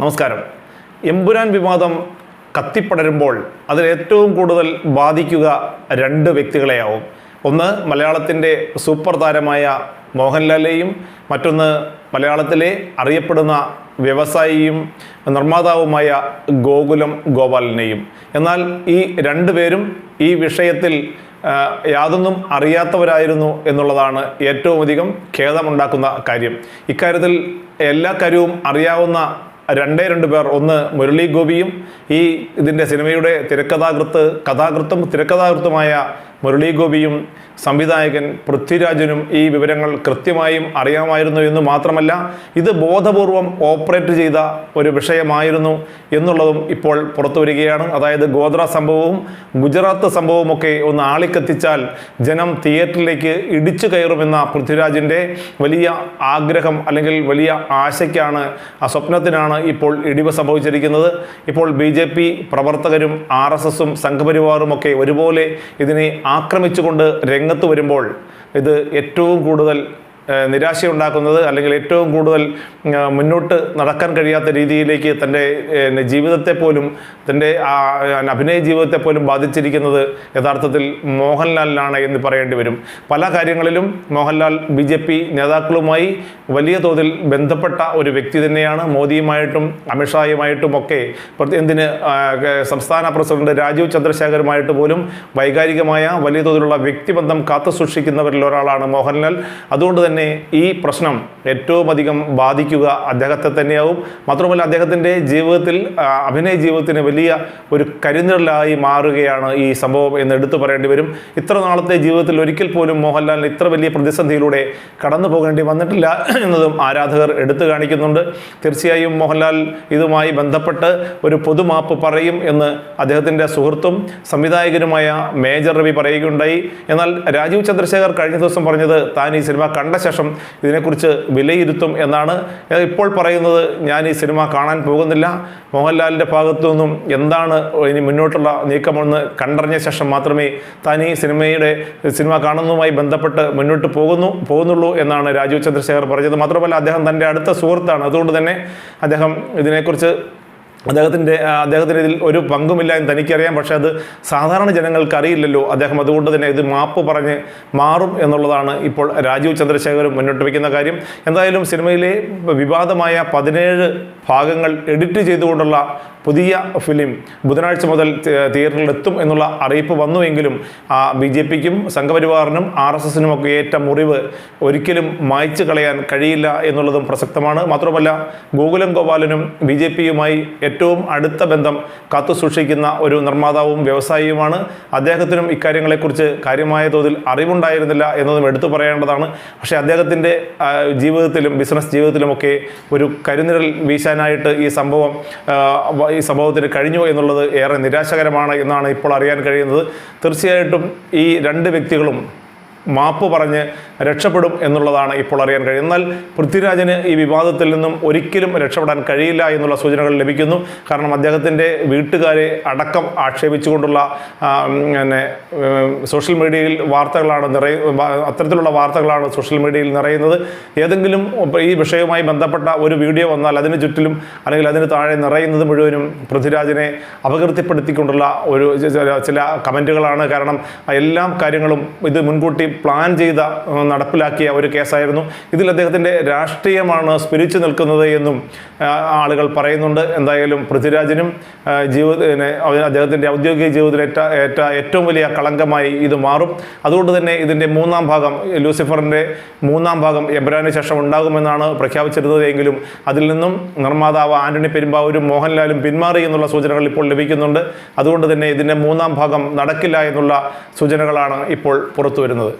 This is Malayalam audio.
നമസ്കാരം. എമ്പുരാൻ വിവാദം കത്തിപ്പടരുമ്പോൾ അതിൽ ഏറ്റവും കൂടുതൽ ബാധിക്കുക രണ്ട് വ്യക്തികളെയാവും. ഒന്ന് മലയാളത്തിന്റെ സൂപ്പർ താരമായ മോഹൻലാലെയും മറ്റൊന്ന് മലയാളത്തിലെ അറിയപ്പെടുന്ന വ്യവസായിയും നിർമ്മാതാവുമായ ഗോകുലം ഗോപാലനെയും. എന്നാൽ ഈ രണ്ടു പേരും ഈ വിഷയത്തിൽ യാതൊന്നും അറിയാത്തവരായിരുന്നു എന്നുള്ളതാണ് ഏറ്റവും അധികം ഖേദമുണ്ടാക്കുന്ന കാര്യം. ഇക്കാര്യത്തിൽ എല്ലാ കാര്യവും അറിയാവുന്ന രണ്ടേ രണ്ട് പേർ. ഒന്ന് മുരളി ഗോപിയും ഈ ഇതിന്റെ സിനിമയുടെ തിരക്കഥാകൃത്ത് കഥാകൃത്തും തിരക്കഥാകൃത്തുമായ മുരളി ഗോപിയും സംവിധായകൻ പൃഥ്വിരാജനും ഈ വിവരങ്ങൾ കൃത്യമായും അറിയാമായിരുന്നു എന്ന് മാത്രമല്ല ഇത് ബോധപൂർവം ഓപ്പറേറ്റ് ചെയ്ത ഒരു വിഷയമായിരുന്നു എന്നുള്ളതും ഇപ്പോൾ പുറത്തു വരികയാണ്. അതായത് ഗോദ്ര സംഭവവും ഗുജറാത്ത് സംഭവമൊക്കെ ഒന്ന് ആളിക്കത്തിച്ചാൽ ജനം തിയേറ്ററിലേക്ക് ഇടിച്ചു കയറുമെന്ന പൃഥ്വിരാജിന്റെ വലിയ ആഗ്രഹം അല്ലെങ്കിൽ വലിയ ആശയ്ക്കാണ് ആ സ്വപ്നത്തിനാണ് ഇപ്പോൾ ഇടിവ് സംഭവിച്ചിരിക്കുന്നത്. ഇപ്പോൾ ബി പ്രവർത്തകരും ആർ എസ് എസും സംഘപരിവാറും ഒക്കെ ഒരുപോലെ ഇതിനെ ആക്രമിച്ചുകൊണ്ട് രംഗത്ത് വരുമ്പോൾ ഇത് ഏറ്റവും കൂടുതൽ നിരാശയുണ്ടാക്കുന്നത് അല്ലെങ്കിൽ ഏറ്റവും കൂടുതൽ മുന്നോട്ട് നടക്കാൻ കഴിയാത്ത രീതിയിലേക്ക് തന്റെ ജീവിതത്തെ പോലും തന്റെ അഭിനയ ജീവിതത്തെ പോലും ബാധിച്ചിരിക്കുന്നത് യഥാർത്ഥത്തിൽ മോഹൻലാലിനാണ് എന്ന് പറയേണ്ടി വരും. പല കാര്യങ്ങളിലും മോഹൻലാൽ ബി ജെ പി നേതാക്കളുമായി വലിയ തോതിൽ ബന്ധപ്പെട്ട ഒരു വ്യക്തി തന്നെയാണ്. മോദിയുമായിട്ടും അമിത്ഷായുമായിട്ടും ഒക്കെ എന്തിന് സംസ്ഥാന പ്രസിഡന്റ് രാജീവ് ചന്ദ്രശേഖരുമായിട്ട് പോലും വൈകാരികമായ വലിയ തോതിലുള്ള വ്യക്തിബന്ധം കാത്തു സൂക്ഷിക്കുന്നവരിൽ ഒരാളാണ് മോഹൻലാൽ. അതുകൊണ്ട് തന്നെ ഈ പ്രശ്നം ഏറ്റവും അധികം ബാധിക്കുക അദ്ദേഹത്തെ തന്നെയാവും. മാത്രമല്ല അദ്ദേഹത്തിന്റെ ജീവിതത്തിൽ അഭിനയ ജീവിതത്തിന് വലിയ ഒരു കരിനിഴലായി മാറുകയാണ് ഈ സംഭവം എന്ന് എടുത്തു പറയേണ്ടി വരും. ഇത്ര നാളത്തെ ജീവിതത്തിൽ ഒരിക്കൽ പോലും മോഹൻലാലിന് ഇത്ര വലിയ പ്രതിസന്ധിയിലൂടെ കടന്നു പോകേണ്ടി വന്നിട്ടില്ല എന്നതും ആരാധകർ എടുത്തു കാണിക്കുന്നുണ്ട്. തീർച്ചയായും മോഹൻലാൽ ഇതുമായി ബന്ധപ്പെട്ട് ഒരു പൊതുമാപ്പ് പറയും എന്ന് അദ്ദേഹത്തിന്റെ സുഹൃത്തും സംവിധായകനുമായ മേജർ രവി പറയുകയുണ്ടായി. എന്നാൽ രാജീവ് ചന്ദ്രശേഖർ കഴിഞ്ഞ ദിവസം പറഞ്ഞത് താൻ ഈ സിനിമ കണ്ട ശേഷം ഇതിനെക്കുറിച്ച് വിലയിരുത്തും എന്നാണ് ഇപ്പോൾ പറയുന്നത്. ഞാൻ ഈ സിനിമ കാണാൻ പോകുന്നില്ല. മോഹൻലാലിന്റെ ഭാഗത്തു നിന്നും എന്താണ് ഇനി മുന്നോട്ടുള്ള നീക്കമെന്ന് കണ്ടറിഞ്ഞ ശേഷം മാത്രമേ താൻ ഈ സിനിമയുടെ സിനിമ കാണുന്നതുമായി ബന്ധപ്പെട്ട് മുന്നോട്ട് പോകുന്നു പോകുന്നുള്ളൂ എന്നാണ് രാജീവ് ചന്ദ്രശേഖർ പറഞ്ഞത്. മാത്രമല്ല അദ്ദേഹം തന്റെ അടുത്ത സുഹൃത്താണ്. അതുകൊണ്ട് തന്നെ അദ്ദേഹം ഇതിനെക്കുറിച്ച് അദ്ദേഹത്തിന്റെ അദ്ദേഹത്തിന്റെ ഇതിൽ ഒരു പങ്കുമില്ല എന്ന് തനിക്കറിയാം. പക്ഷേ അത് സാധാരണ ജനങ്ങൾക്ക് അറിയില്ലല്ലോ. അദ്ദേഹം അതുകൊണ്ട് തന്നെ ഇത് മാപ്പ് പറഞ്ഞ് മാറും എന്നുള്ളതാണ് ഇപ്പോൾ രാജീവ് ചന്ദ്രശേഖരും മുന്നോട്ട് വയ്ക്കുന്ന കാര്യം. എന്തായാലും സിനിമയിലെ വിവാദമായ പതിനേഴ് ഭാഗങ്ങൾ എഡിറ്റ് ചെയ്തുകൊണ്ടുള്ള പുതിയ ഫിലിം ബുധനാഴ്ച മുതൽ തിയേറ്ററിലെത്തും എന്നുള്ള അറിയിപ്പ് വന്നുവെങ്കിലും ബി ജെ പിക്കും സംഘപരിവാറിനും ആർ എസ് എസിനും ഒക്കെ ഏറ്റ മുറിവ് ഒരിക്കലും മായ്ച്ചു കളയാൻ കഴിയില്ല എന്നുള്ളതും പ്രസക്തമാണ്. മാത്രമല്ല ഗോകുലം ഗോപാലനും ബി ജെ പിയുമായി ഏറ്റവും അടുത്ത ബന്ധം കാത്തു സൂക്ഷിക്കുന്ന ഒരു നിർമ്മാതാവും വ്യവസായിയുമാണ്. അദ്ദേഹത്തിനും ഇക്കാര്യങ്ങളെക്കുറിച്ച് കാര്യമായ തോതിൽ അറിവുണ്ടായിരുന്നില്ല എന്നതും എടുത്തു പറയേണ്ടതാണ്. പക്ഷേ അദ്ദേഹത്തിന്റെ ജീവിതത്തിലും ബിസിനസ് ജീവിതത്തിലുമൊക്കെ ഒരു കരുനിഴൽ വീശാനായിട്ട് ഈ സംഭവം ഈ സംഭവത്തിന് കഴിഞ്ഞു എന്നുള്ളത് ഏറെ നിരാശകരമാണ് എന്നാണ് ഇപ്പോൾ അറിയാൻ കഴിയുന്നത്. തീർച്ചയായിട്ടും ഈ രണ്ട് വ്യക്തികളും മാപ്പ് പറഞ്ഞ് രക്ഷപ്പെടും എന്നുള്ളതാണ് ഇപ്പോൾ അറിയാൻ കഴിയുന്നത്. എന്നാൽ പൃഥ്വിരാജിന് ഈ വിവാദത്തിൽ നിന്നും ഒരിക്കലും രക്ഷപ്പെടാൻ കഴിയില്ല എന്നുള്ള സൂചനകൾ ലഭിക്കുന്നു. കാരണം അദ്ദേഹത്തിന്റെ വീട്ടുകാരെ അടക്കം ആക്ഷേപിച്ചുകൊണ്ടുള്ള പിന്നെ സോഷ്യൽ മീഡിയയിൽ വാർത്തകളാണ് നിറയ അത്തരത്തിലുള്ള വാർത്തകളാണ് സോഷ്യൽ മീഡിയയിൽ നിറയുന്നത്. ഏതെങ്കിലും ഈ വിഷയവുമായി ബന്ധപ്പെട്ട ഒരു വീഡിയോ വന്നാൽ അതിന് ചുറ്റിലും അല്ലെങ്കിൽ അതിന് താഴെ നിറയുന്നത് മുഴുവനും പൃഥ്വിരാജിനെ അപകീർത്തിപ്പെടുത്തിക്കൊണ്ടുള്ള ഒരു ചില കമന്റുകളാണ്. കാരണം എല്ലാ കാര്യങ്ങളും ഇത് മുൻകൂട്ടി പ്ലാൻ ചെയ്ത നടപ്പിലാക്കിയ ഒരു കേസായിരുന്നു. ഇതിൽ അദ്ദേഹത്തിന്റെ രാഷ്ട്രീയമാണ് സ്പിരിച്ചു നിൽക്കുന്നത് എന്നും ആളുകൾ പറയുന്നുണ്ട്. എന്തായാലും പൃഥ്വിരാജിനും ജീവിതത്തിന് അദ്ദേഹത്തിന്റെ ഔദ്യോഗിക ജീവിതത്തിൽ ഏറ്റ ഏറ്റ ഏറ്റവും വലിയ കളങ്കമായി ഇത് മാറും. അതുകൊണ്ട് തന്നെ ഇതിന്റെ മൂന്നാം ഭാഗം ലൂസിഫറിന്റെ മൂന്നാം ഭാഗം എബ്രാന് ശേഷം ഉണ്ടാകുമെന്നാണ് പ്രഖ്യാപിച്ചിരുന്നത് എങ്കിലും അതിൽ നിന്നും നിർമ്മാതാവ് ആന്റണി പെരുമ്പാവൂരും മോഹൻലാലും പിന്മാറി എന്നുള്ള സൂചനകൾ ഇപ്പോൾ ലഭിക്കുന്നുണ്ട്. അതുകൊണ്ട് തന്നെ ഇതിന്റെ മൂന്നാം ഭാഗം നടക്കില്ല എന്നുള്ള സൂചനകളാണ് ഇപ്പോൾ പുറത്തു വരുന്നത്